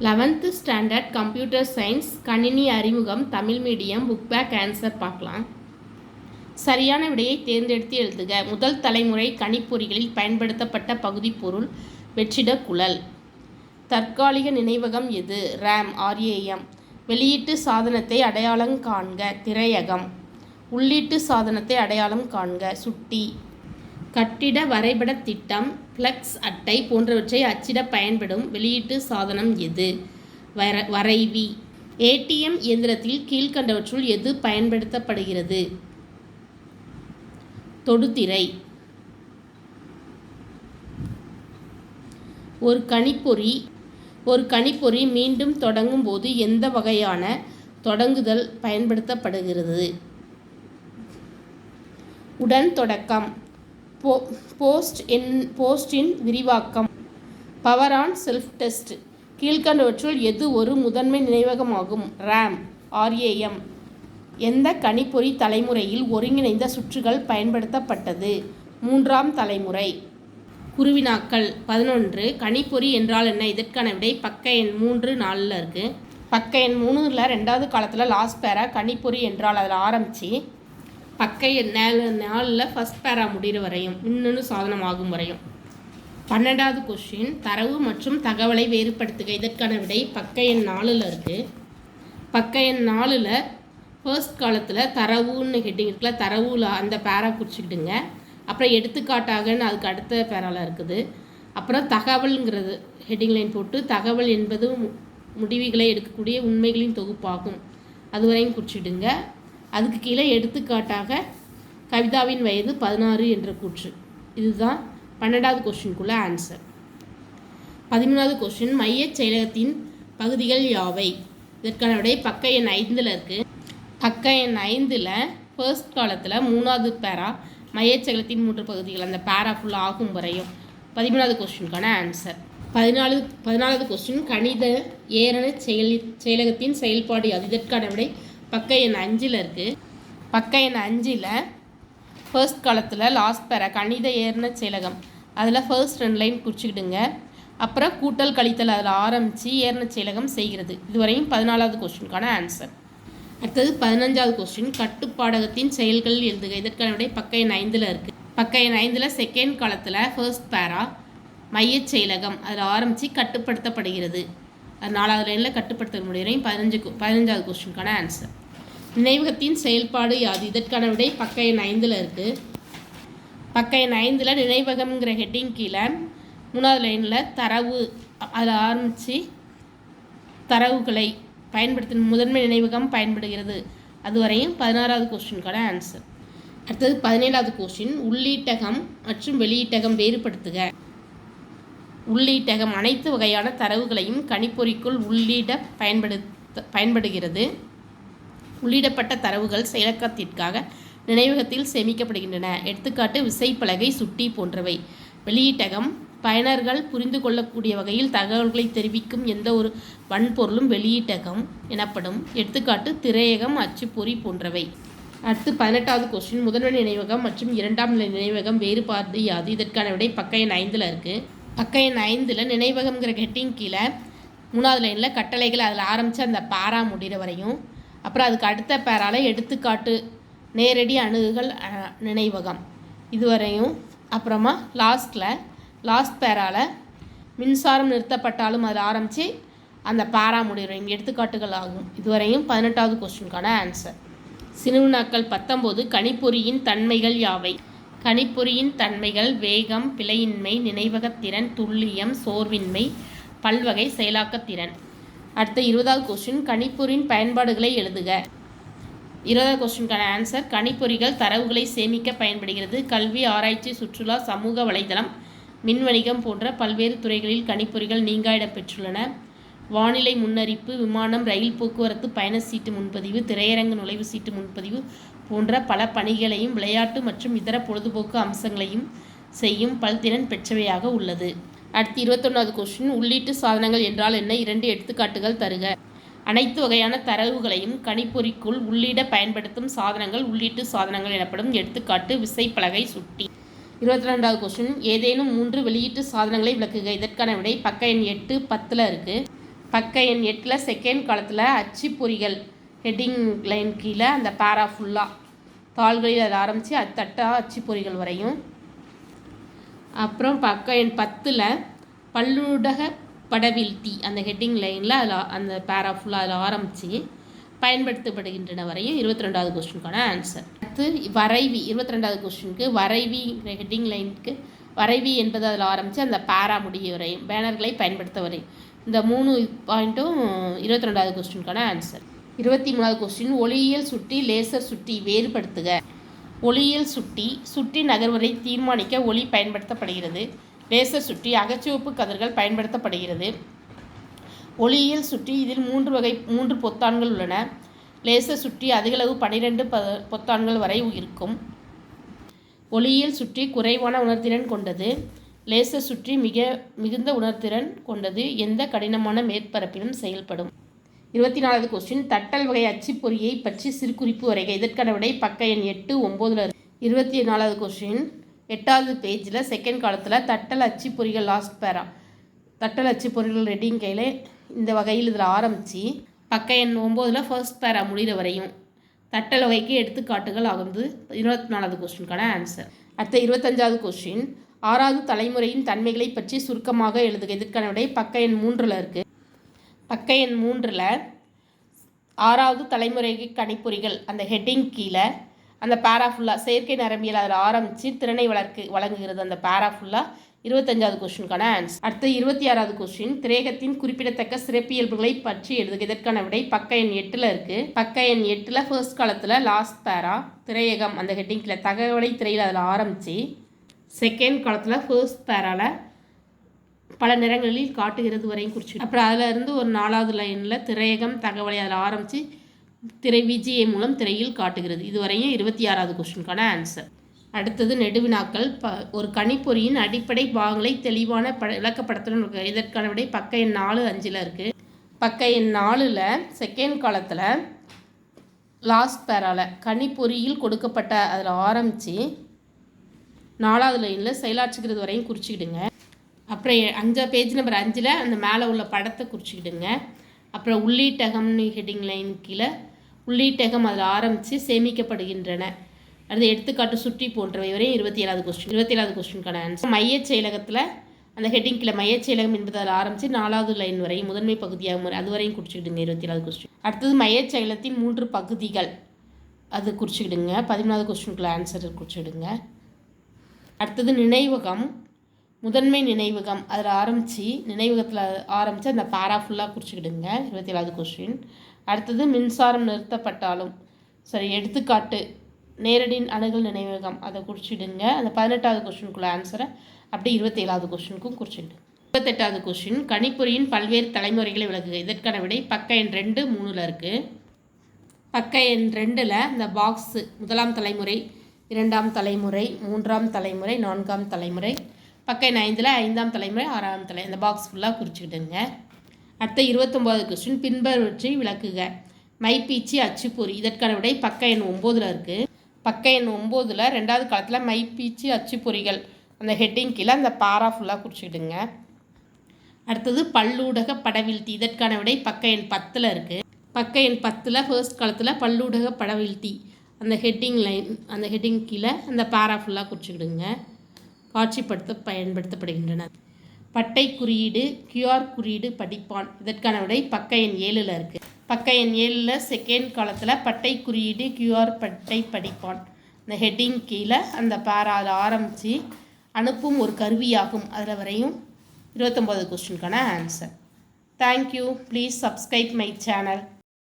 Eleventh standard computer science கணினி அறிமுகம் Tamil medium book back answer பார்க்கலாம். சரியான விடையை தேர்ந்தெடுத்து எழுதுக. முதல் தலைமுறை கணிப்பொறிகளில் பயன்படுத்தப்பட்ட பகுதி பொருள் வெற்றிட குழல். தற்காலிக நினைவகம் எது? ரேம் ஆர்ஏஎம் வெளியீட்டு சாதனத்தை அடையாளம் காண்க. திரையகம். உள்ளீட்டு சாதனத்தை அடையாளம் காண்க. சுட்டி. கட்டிட வரைபட திட்டம் ஃப்ளெக்ஸ் அட்டை போன்றவற்றை அச்சிட பயன்படும் வெளியீட்டு சாதனம் எது? வர வரைவி. ஏடிஎம் இயந்திரத்தில் கீழ்க்கண்டவற்றுள் எது பயன்படுத்தப்படுகிறது? தொடுதிரை. ஒரு கணிப்பொறி ஒரு கணிப்பொறி மீண்டும் தொடங்கும் போது எந்த வகையான தொடங்குதல் பயன்படுத்தப்படுகிறது? உடன் தொடக்கம். போ போஸ்ட் என் போஸ்டின் விரிவாக்கம். Power on self test. கீழ்கண்டவற்றுள் எது ஒரு முதன்மை நினைவகமாகும்? ரேம் ஆர்ஏஎம் எந்த கணிப்பொறி தலைமுறையில் ஒருங்கிணைந்த சுற்றுகள் பயன்படுத்தப்பட்டது? மூன்றாம் தலைமுறை. குருவினாக்கள். பதினொன்று. கணிப்பொறி என்றால் என்ன? இதற்கான விடை பக்க எண் மூன்று நாலில் இருக்குது பக்க எண் மூணுல ரெண்டாவது காலத்தில் லாஸ்ட் பேரா கணிப்பொறி என்றால் அதில் ஆரம்பித்து பக்க எண் நாலு ஃபஸ்ட் பேரா முடிகிற வரையும் இன்னொன்று சாதனம் ஆகும் வரையும். பன்னெண்டாவது கொஸ்டின் தரவு மற்றும் தகவலை வேறுபடுத்துக. இதற்கான விடை பக்க எண் நாலில் இருக்குது பக்க எண் நாலில் ஃபர்ஸ்ட் காலத்தில் தரவுன்னு ஹெட்டிங் இருக்குல்ல தரவுல அந்த பேரா குறிச்சிக்கிட்டுங்க அப்புறம் எடுத்துக்காட்டாகன்னு அதுக்கு அடுத்த பேரால இருக்குது. அப்புறம் தகவல்ங்கிறது ஹெட்டிங் லைன் போட்டு தகவல் என்பது மு- முடிவுகளை எடுக்கக்கூடிய உண்மைகளின் தொகுப்பாகும். அதுவரையும் குறிச்சிடுங்க அதுக்கு கீழே எடுத்துக்காட்டாக கவிதாவின் வயது பதினாறு என்ற கூற்று. இதுதான் பன்னெண்டாவது கொஸ்டினுக்குள்ள ஆன்சர் பதிமூணாவது கொஸ்டின் மையச் செயலகத்தின் பகுதிகள் யாவை? இதற்கான விடை பக்க எண் ஐந்தில் இருக்குது பக்க எண் ஐந்தில் ஃபர்ஸ்ட் காலத்தில் மூணாவது பேரா மையச் செயலகத்தின் மூன்று பகுதிகள். அந்த பேரா ஃபுல்லாக ஆகும் வரையும். பதிமூணாவது கொஸ்டினுக்கான ஆன்சர் பதினாலு பதினாலாவது கொஸ்டின் கணித ஏரண செயல் செயலகத்தின் செயல்பாடு அது இதற்கான விடை பக்க எண் அஞ்சில் இருக்குது பக்க எண் அஞ்சில் ஃபர்ஸ்ட் காலத்தில் லாஸ்ட் பேரா கணித ஏறின செயலகம் அதில் ஃபர்ஸ்ட் ரெண்டு லைன் குறிச்சிக்கிடுங்க. அப்புறம் கூட்டல் கழித்தல் அதில் ஆரம்பித்து ஏர்ண செயலகம் செய்கிறது. இதுவரையும் பதினாலாவது கொஸ்டினுக்கான ஆன்சர் அடுத்தது பதினஞ்சாவது கொஸ்டின் கட்டுப்பாடகத்தின் செயல்கள் எழுதுக. இதற்கான விடை பக்க எண் ஐந்தில் இருக்குது பக்க எண் ஐந்தில் செகண்ட் காலத்தில் ஃபர்ஸ்ட் பேரா மையச் செயலகம். அதில் ஆரம்பித்து கட்டுப்படுத்தப்படுகிறது. நாலாவது லைனில் கட்டுப்படுத்த முடியும் பதினஞ்சு பதினஞ்சாவது கொஸ்டினுக்கான ஆன்சர் நினைவகத்தின் செயல்பாடு யாது? இதற்கான விடை பக்க எண் ஐந்தில் இருக்குது பக்க எண் ஐந்தில் நினைவகம்ங்கிற ஹெட்டிங் கீழே மூணாவது லைனில் தரவு அதில் ஆரம்பித்து தரவுகளை பயன்படுத்தும் முதன்மை நினைவகம் பயன்படுகிறது. அதுவரையும் பதினாறாவது கொஸ்டினுக்கான ஆன்சர் அடுத்தது பதினேழாவது கொஸ்டின் உள்ளீட்டகம் மற்றும் வெளியீட்டகம் வேறுபடுத்துக. உள்ளீட்டகம் அனைத்து வகையான தரவுகளையும் கணிப்பொறிக்குள் உள்ளிட பயன்படுத்த பயன்படுகிறது. உள்ளிடப்பட்ட தரவுகள் செயலக்கத்திற்காக நினைவகத்தில் சேமிக்கப்படுகின்றன. எடுத்துக்காட்டு விசைப்பலகை சுட்டி போன்றவை. வெளியீட்டகம் பயனர்கள் புரிந்து கொள்ளக்கூடிய வகையில் தகவல்களை தெரிவிக்கும் எந்த ஒரு வன்பொருளும் வெளியீட்டகம் எனப்படும். எடுத்துக்காட்டு திரையகம் அச்சுப்பொறி போன்றவை. அடுத்து பதினெட்டாவது கொஸ்டின் முதன்மை நினைவகம் மற்றும் இரண்டாம் நிலை நினைவகம் வேறுபாடு யாது? இதற்கான விடை பக்க எண் ஐந்தில் இருக்குது பக்க எண் ஐந்தில் நினைவகம்ங்கிற ஹெட்டிங் கீழே மூணாவது லைனில் கட்டளைகள் அதில் ஆரம்பித்து அந்த பாரா முடிகிற வரையும். அப்புறம் அதுக்கு அடுத்த பேரால் எடுத்துக்காட்டு நேரடி அணுகுகள் நினைவகம். இதுவரையும் அப்புறமா லாஸ்ட்டில் லாஸ்ட் பேரால் மின்சாரம் நிறுத்தப்பட்டாலும் அதில் ஆரம்பித்து அந்த பாரா முடிவரையும் எடுத்துக்காட்டுகள் ஆகும். இதுவரையும் பதினெட்டாவது கொஸ்டினுக்கான ஆன்சர் சினுவினாக்கள் பத்தொம்போது கணிப்பொறியின் தன்மைகள் யாவை? கணிப்பொறியின் தன்மைகள் வேகம் பிழையின்மை நினைவகத்திறன் துல்லியம் சோர்வின்மை பல்வகை செயலாக்கத்திறன் அடுத்த இருபதாவது கொஸ்டின் கணிப்பொறியின் பயன்பாடுகளை எழுதுக. இருபதாவது கொஸ்டினுக்கான ஆன்சர் கணிப்பொறிகள் தரவுகளை சேமிக்க பயன்படுகிறது. கல்வி ஆராய்ச்சி சுற்றுலா சமூக வலைதளம் மின் வணிகம் போன்ற பல்வேறு துறைகளில் கணிப்பொறிகள் நீங்கா இடம் பெற்றுள்ளன. வானிலை முன்னறிப்பு விமானம் ரயில் போக்குவரத்து பயண சீட்டு முன்பதிவு திரையரங்கு நுழைவு சீட்டு முன்பதிவு போன்ற பல பணிகளையும் விளையாட்டு மற்றும் இதர பொழுதுபோக்கு அம்சங்களையும் செய்யும் பல்திறன் பெற்றவையாக உள்ளது. அடுத்து இருபத்தொன்னாவது கொஸ்டின் உள்ளீட்டு சாதனங்கள் என்றால் என்ன? இரண்டு எடுத்துக்காட்டுகள் தருக. அனைத்து வகையான தரவுகளையும் கணிப்பொறிக்குள் உள்ளிட பயன்படுத்தும் சாதனங்கள் உள்ளீட்டு சாதனங்கள் எனப்படும் எடுத்துக்காட்டு விசைப்பலகை சுட்டி. இருபத்தி ரெண்டாவது கொஸ்டின் ஏதேனும் மூன்று வெளியீட்டு சாதனங்களை விளக்குக. இதற்கான விடை பக்க எண் எட்டு பத்தில் இருக்குது பக்க எண் எட்டில் செகண்ட் காலத்தில் அச்சுப்பொறிகள். ஹெட்டிங் லைன் கீழே அந்த பேரா ஃபுல்லாக தாள்களில் அதை ஆரம்பித்து அது தட்டா அச்சுப்பொறிகள் வரையும். அப்புறம் பக்க எண் பத்தில் பல்லுடக படவீழ்த்தி அந்த ஹெட்டிங் லைனில் அதில் அந்த பேரா ஃபுல்லாக அதில் ஆரம்பித்து பயன்படுத்தப்படுகின்றன வரையும் இருபத்தி ரெண்டாவது கொஸ்டினுக்கான ஆன்சர் அடுத்து வரைவி இருபத்தி ரெண்டாவது கொஸ்டினுக்கு வரைவி ஹெட்டிங் லைனுக்கு வரைவி என்பது அதில் ஆரம்பித்து அந்த பேரா முடிய வரையும் பேனர்களை பயன்படுத்த வரையும். இந்த மூணு பாயிண்ட்டும் இருபத்தி ரெண்டாவது கொஸ்டினுக்கான ஆன்சர் இருபத்தி மூணாவது கொஸ்டின் ஒளியியல் சுட்டி லேசர் சுட்டி வேறுபடுத்துக. ஒளியியல் சுட்டி சுட்டி நகர்வரை தீர்மானிக்க ஒளி பயன்படுத்தப்படுகிறது. லேசர் சுட்டி அகச்சிவப்பு கதிர்கள் பயன்படுத்தப்படுகிறது. ஒளியியல் சுற்றி இதில் மூன்று வகை மூன்று பொத்தான்கள் உள்ளன. லேசர் சுற்றி அதிகளவு பனிரெண்டு ப பொத்தான்கள் வரை இருக்கும். ஒளியியல் சுற்றி குறைவான உணர்திறன் கொண்டது. லேசர் சுற்றி மிக மிகுந்த உணர்திறன் கொண்டது. எந்த கடினமான மேற்பரப்பிலும் செயல்படும். இருபத்தி நாலாவது கொஸ்டின் தட்டல் வகை அச்சுப்பொறியை பற்றி சிறுகுறிப்பு வரைக. இதற்கான விடை பக்க எண் எட்டு ஒம்போதில் இருபத்தி நாலாவது கொஸ்டின் எட்டாவது பேஜில் செகண்ட் காலத்தில் தட்டல் அச்சுப்பொறிகள் லாஸ்ட் பேரா தட்டல் அச்சுப்பொறிகள் ரெட்டிங் கையில் இந்த வகையில் இதில் ஆரம்பித்து பக்க எண் ஒம்போதில் ஃபர்ஸ்ட் பேரா முடிகிற வரையும் தட்டல் வகைக்கு எடுத்துக்காட்டுகள் ஆகுது இருபத்தி நாலாவது கொஸ்டினுக்கான ஆன்சர் அடுத்த இருபத்தஞ்சாவது கொஸ்டின் ஆறாவது தலைமுறையின் தன்மைகளை பற்றி சுருக்கமாக எழுதுக. இதற்கான விடை பக்க எண் மூன்றில் இருக்குது பக்க எண் மூன்றில் ஆறாவது தலைமுறைக்கு கணிப்பொறிகள் அந்த ஹெட்டிங் கீழே அந்த பேரா ஃபுல்லாக செயற்கை நரம்பியல் அதில் ஆரம்பித்து திறனை வளர்க்கு வழங்குகிறது அந்த பேரா ஃபுல்லாக இருபத்தஞ்சாவது கொஸ்டினுக்கான ஆன்சர் அடுத்து இருபத்தி ஆறாவது கொஸ்டின் திரேகத்தின் குறிப்பிடத்தக்க சிறப்பியல்புகளை பற்றி எழுதுக. இதற்கான விடை பக்க எண் எட்டில் இருக்குது பக்க எண் எட்டில் ஃபர்ஸ்ட் காலத்தில் லாஸ்ட் பேரா திரையகம் அந்த ஹெட்டிங்கில் தகவலை திரையில் அதில் ஆரம்பித்து செகண்ட் காலத்தில் ஃபர்ஸ்ட் பேரால் பல நிறங்களில் காட்டுகிறது வரையும் குறிச்சு அப்புறம் அதில் இருந்து ஒரு நாலாவது லைனில் திரையகம் தகவலை அதில் ஆரம்பித்து திரை விஜயை மூலம் திரையில் காட்டுகிறது. இதுவரையும் இருபத்தி ஆறாவது கொஸ்டினுக்கான ஆன்சர் அடுத்தது நெடுவினாக்கள். ப ஒரு கணிப்பொறியின் அடிப்படை பாகங்களை தெளிவான ப விளக்கப்படத்துடன் இருக்கு. இதற்கான விடை பக்க எண் நாலு அஞ்சில் இருக்குது பக்க எண் நாலில் செகண்ட் காலத்தில் லாஸ்ட் பேரால் கணிப்பொறியில் கொடுக்கப்பட்ட அதில் ஆரம்பித்து நாலாவது லைனில் செயலாற்றுகிறது வரையும் குறிச்சிக்கிடுங்க. அப்புறம் அஞ்சா பேஜ் நம்பர் அஞ்சில் அந்த மேலே உள்ள படத்தை குறிச்சிக்கிடுங்க. அப்புறம் உள்ளீட்டகம்னு ஹெட்டிங் லைன் கீழே உள்ளீட்டகம் அதில் ஆரம்பித்து சேமிக்கப்படுகின்றன. அடுத்து எடுத்துக்காட்டு சுற்றி போன்றவை. வரையும் இருபத்தி ஏழாவது கொஸ்டின் இருபத்தி ஏழாவது கொஸ்டினுக்கான ஆன்சர் மையச் செயலகத்தில் அந்த ஹெட்டிங் கீழே மையச் செயலகம் என்பது அதில் ஆரம்பித்து நாலாவது லைன் வரையும் முதன்மை பகுதியாகும் அது வரையும் குறிச்சிக்கிடுங்க இருபத்தி ஏழாவது கொஸ்டின் அடுத்தது மையச் செயலத்தின் மூன்று பகுதிகள். அது குறிச்சிக்கிடுங்க. பதிமூணாவது கொஸ்டினுக்குள்ள ஆன்சர் குறிச்சிடுங்க அடுத்தது நினைவகம். முதன்மை நினைவகம் அதில் ஆரம்பித்து நினைவகத்தில் ஆரம்பித்து அந்த பாரா ஃபுல்லாக குறிச்சிக்கிடுங்க. இருபத்தி ஏழாவது கொஸ்டின் அடுத்தது மின்சாரம் நிறுத்தப்பட்டாலும் சரி எடுத்துக்காட்டு நேரடி அணுகல் நினைவகம் அதை குறிச்சிடுங்க அந்த பதினெட்டாவது கொஸ்டினுக்குள்ள ஆன்சரை அப்படி இருபத்தேழாவது கொஸ்டினுக்கும் குறிச்சிடுங்க இருபத்தெட்டாவது கொஸ்டின் கணிப்பொறியின் பல்வேறு தலைமுறைகளை விளக்குக. இதற்கான விடை பக்க எண் ரெண்டு மூணில் இருக்குது பக்க எண் ரெண்டில் இந்த பாக்ஸு முதலாம் தலைமுறை இரண்டாம் தலைமுறை மூன்றாம் தலைமுறை நான்காம் தலைமுறை பக்க எண் ஐந்தில் ஐந்தாம் தலைமுறை ஆறாம் தலை. இந்த பாக்ஸ் ஃபுல்லாக குறிச்சிக்கிட்டுங்க. அடுத்த இருபத்தொம்போது கொஸ்டின் பின்பற்றி விளக்குக. மைப்பீச்சி அச்சுப்பொறி. இதற்கான விடை பக்க எண் ஒம்போதில் இருக்குது பக்க எண் ஒம்போதில் ரெண்டாவது காலத்தில் மைப்பீச்சி அச்சுப்பொறிகள். அந்த ஹெட்டிங் கீழே அந்த பாரா ஃபுல்லாக குறிச்சிக்கிடுங்க அடுத்தது பல்லூடக படவீழ்த்தி. இதற்கான விடை பக்க எண் பத்தில் இருக்குது பக்க எண் பத்தில் ஃபர்ஸ்ட் காலத்தில் பல்லூடக படவீழ்த்தி. அந்த ஹெட்டிங் லைன் அந்த ஹெட்டிங் கீழே அந்த பாரா ஃபுல்லாக குறிச்சிக்கிடுங்க காட்சிப்படுத்த பயன்படுத்தப்படுகின்றன. பட்டை குறியீடு கியூஆர் குறியீடு படிப்பான். இதற்கான விடை பக்க எண் ஏழில் இருக்குது பக்க எண் ஏழில் செகண்ட் காலத்தில் பட்டை குறியீடு கியூஆர் பட்டை படிப்பான். இந்த ஹெட்டிங் கீழே அந்த பேரா அதை ஆரம்பித்து அனுப்பும் ஒரு கருவியாகும். அதில் வரையும் இருபத்தொம்போது கொஸ்டினுக்கான answer thank you please subscribe my channel